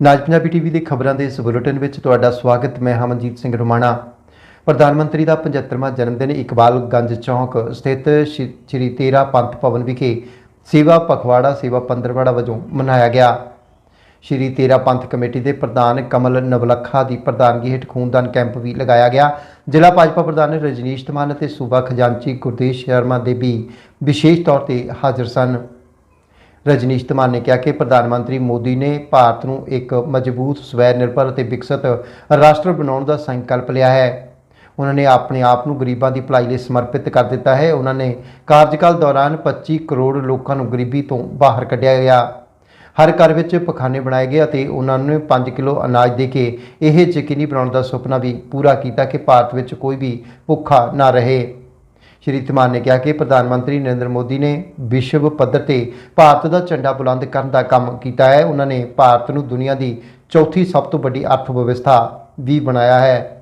ਨਾਜ Punjabi TV ਦੇ ਖਬਰਾਂ ਦੇ ਇਸ ਬੁਲੇਟਿਨ ਵਿੱਚ ਤੁਹਾਡਾ ਸਵਾਗਤ, ਮੈਂ ਹਮਨਜੀਤ ਸਿੰਘ ਰੋਮਾਣਾ। ਪ੍ਰਧਾਨ ਮੰਤਰੀ ਦਾ 75ਵਾਂ ਜਨਮ ਦਿਨ ਇਕਬਾਲਗੰਜ ਚੌਂਕ ਸਥਿਤ ਸ਼੍ਰੀ ਸ਼੍ਰੀ ਤੇਰਾ ਪੰਥ ਭਵਨ ਵਿਖੇ ਸੇਵਾ ਪਖਵਾੜਾ, ਸੇਵਾ ਪੰਦਰਵਾੜਾ ਵਜੋਂ ਮਨਾਇਆ ਗਿਆ। ਸ਼੍ਰੀ ਤੇਰਾ ਪੰਥ ਕਮੇਟੀ ਦੇ ਪ੍ਰਧਾਨ ਕਮਲ ਨਵਲਖਾ ਦੀ ਪ੍ਰਧਾਨਗੀ ਹੇਠ ਖੂਨਦਾਨ ਕੈਂਪ ਵੀ ਲਗਾਇਆ ਗਿਆ। ਜ਼ਿਲ੍ਹਾ ਭਾਜਪਾ ਪ੍ਰਧਾਨ ਰਜਨੀਸ਼ ਧਮਾਨ ਅਤੇ ਸੂਬਾ ਖਜ਼ਾਨਚੀ ਗੁਰਦੇਸ਼ ਸ਼ਰਮਾ ਦੇ ਵੀ ਵਿਸ਼ੇਸ਼ ਤੌਰ ਤੇ ਹਾਜ਼ਰ ਸਨ। ਰਜਨੀਸ਼ ਧਮਾਨ ਨੇ ਕਿਹਾ ਕਿ ਪ੍ਰਧਾਨ ਮੰਤਰੀ ਮੋਦੀ ਨੇ ਭਾਰਤ ਨੂੰ ਇੱਕ ਮਜ਼ਬੂਤ ਸਵੈ ਨਿਰਭਰ ਅਤੇ ਵਿਕਸਿਤ ਰਾਸ਼ਟਰ ਬਣਾਉਣ ਦਾ ਸੰਕਲਪ ਲਿਆ ਹੈ। ਉਹਨਾਂ ਨੇ ਆਪਣੇ ਆਪ ਨੂੰ ਗਰੀਬਾਂ ਦੀ ਭਲਾਈ ਲਈ ਸਮਰਪਿਤ ਕਰ ਦਿੱਤਾ ਹੈ। ਉਹਨਾਂ ਨੇ ਕਾਰਜਕਾਲ ਦੌਰਾਨ 25 ਕਰੋੜ ਲੋਕਾਂ ਨੂੰ ਗਰੀਬੀ ਤੋਂ ਬਾਹਰ ਕੱਢਿਆ ਗਿਆ। ਹਰ ਘਰ ਵਿੱਚ ਪਖਾਨੇ ਬਣਾਏ ਗਏ ਅਤੇ ਉਹਨਾਂ ਨੂੰ 5 ਕਿਲੋ ਅਨਾਜ ਦੇ ਕੇ ਇਹ ਯਕੀਨੀ ਬਣਾਉਣ ਦਾ ਸੁਪਨਾ ਵੀ ਪੂਰਾ ਕੀਤਾ ਕਿ ਭਾਰਤ ਵਿੱਚ ਕੋਈ ਵੀ ਭੁੱਖਾ ਨਾ ਰਹੇ। ਸ਼੍ਰੀ ਧਮਾਨ ਨੇ ਕਿਹਾ ਕਿ ਪ੍ਰਧਾਨ ਮੰਤਰੀ ਨਰਿੰਦਰ ਮੋਦੀ ਨੇ ਵਿਸ਼ਵ ਪੱਧਰ ਤੇ ਭਾਰਤ ਦਾ ਝੰਡਾ ਬੁਲੰਦ ਕਰਨ ਦਾ ਕੰਮ ਕੀਤਾ ਹੈ। ਉਹਨਾਂ ਨੇ ਭਾਰਤ ਨੂੰ ਦੁਨੀਆ ਦੀ ਚੌਥੀ ਸਭ ਤੋਂ ਵੱਡੀ ਅਰਥ ਵਿਵਸਥਾ ਵੀ ਬਣਾਇਆ ਹੈ।